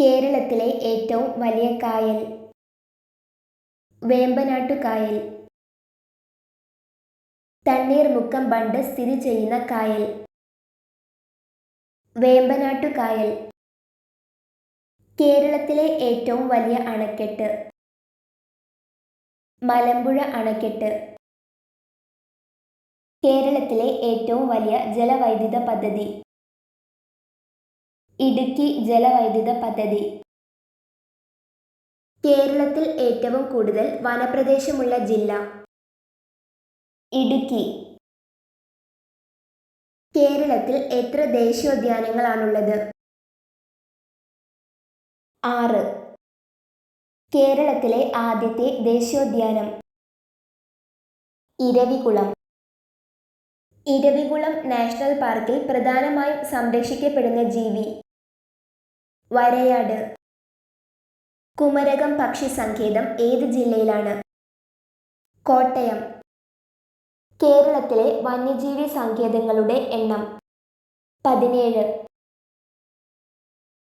കേരളത്തിലെ ഏറ്റവും വലിയ കായൽ. വേമ്പനാട്ടുകായൽ തണ്ണീർമുക്കം ബണ്ട് സ്ഥിതി ചെയ്യുന്ന കായൽ. വേമ്പനാട്ടുകായൽ കേരളത്തിലെ ഏറ്റവും വലിയ അണക്കെട്ട്. മലമ്പുഴ അണക്കെട്ട്. കേരളത്തിലെ ഏറ്റവും വലിയ ജലവൈദ്യുത പദ്ധതി. ഇടുക്കി ജലവൈദ്യുത പദ്ധതി. കേരളത്തിൽ ഏറ്റവും കൂടുതൽ വനപ്രദേശമുള്ള ജില്ല. ഇടുക്കി. കേരളത്തിൽ എത്ര ദേശീയോദ്യാനങ്ങളാണുള്ളത്? ആറ്. കേരളത്തിലെ ആദ്യത്തെ ദേശീയോദ്യാനം. ഇരവികുളം. ഇരവികുളം നാഷണൽ പാർക്കിൽ പ്രധാനമായും സംരക്ഷിക്കപ്പെടുന്ന ജീവി. വരയാട്. കുമരകം പക്ഷി സങ്കേതം ഏത് ജില്ലയിലാണ്? കോട്ടയം. കേരളത്തിലെ വന്യജീവി സങ്കേതങ്ങളുടെ എണ്ണം പതിനേഴ്.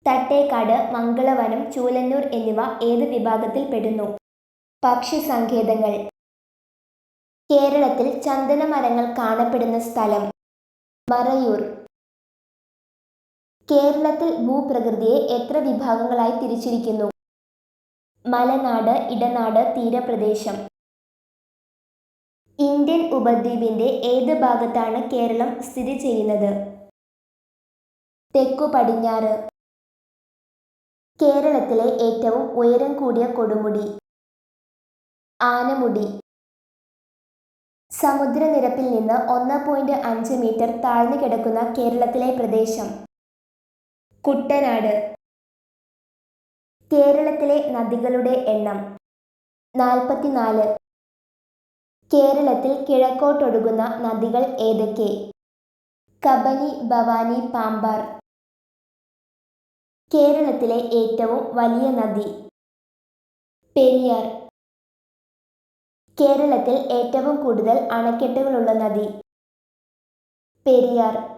തട്ടേക്കാട് മംഗളവനം ചൂലന്നൂർ എന്നിവ ഏത് വിഭാഗത്തിൽ പെടുന്നു പക്ഷി സങ്കേതങ്ങൾ. കേരളത്തിൽ ചന്ദനമരങ്ങൾ കാണപ്പെടുന്ന സ്ഥലം മറയൂർ. കേരളത്തിൽ ഭൂപ്രകൃതിയെ എത്ര വിഭാഗങ്ങളായി തിരിച്ചിരിക്കുന്നു? മലനാട് ഇടനാട് തീരപ്രദേശം. ഇന്ത്യൻ ഉപദ്വീപിന്റെ ഏത് ഭാഗത്താണ് കേരളം സ്ഥിതി ചെയ്യുന്നത്? തെക്കു പടിഞ്ഞാറ്. കേരളത്തിലെ ഏറ്റവും ഉയരം കൂടിയ കൊടുമുടി. ആനമുടി. സമുദ്രനിരപ്പിൽ നിന്ന് ഒന്ന് പോയിന്റ് അഞ്ച് മീറ്റർ താഴ്ന്നു കിടക്കുന്ന കേരളത്തിലെ പ്രദേശം. കുട്ടനാട്. കേരളത്തിലെ നദികളുടെ എണ്ണം നാൽപ്പത്തിനാല്. കേരളത്തിൽ കിഴക്കോട്ടൊഴുകുന്ന നദികൾ ഏതൊക്കെ? കബനി ഭവാനി പാമ്പാർ. കേരളത്തിലെ ഏറ്റവും വലിയ നദി പെരിയാർ. കേരളത്തിൽ ഏറ്റവും കൂടുതൽ അണക്കെട്ടുകളുള്ള നദി പെരിയാർ.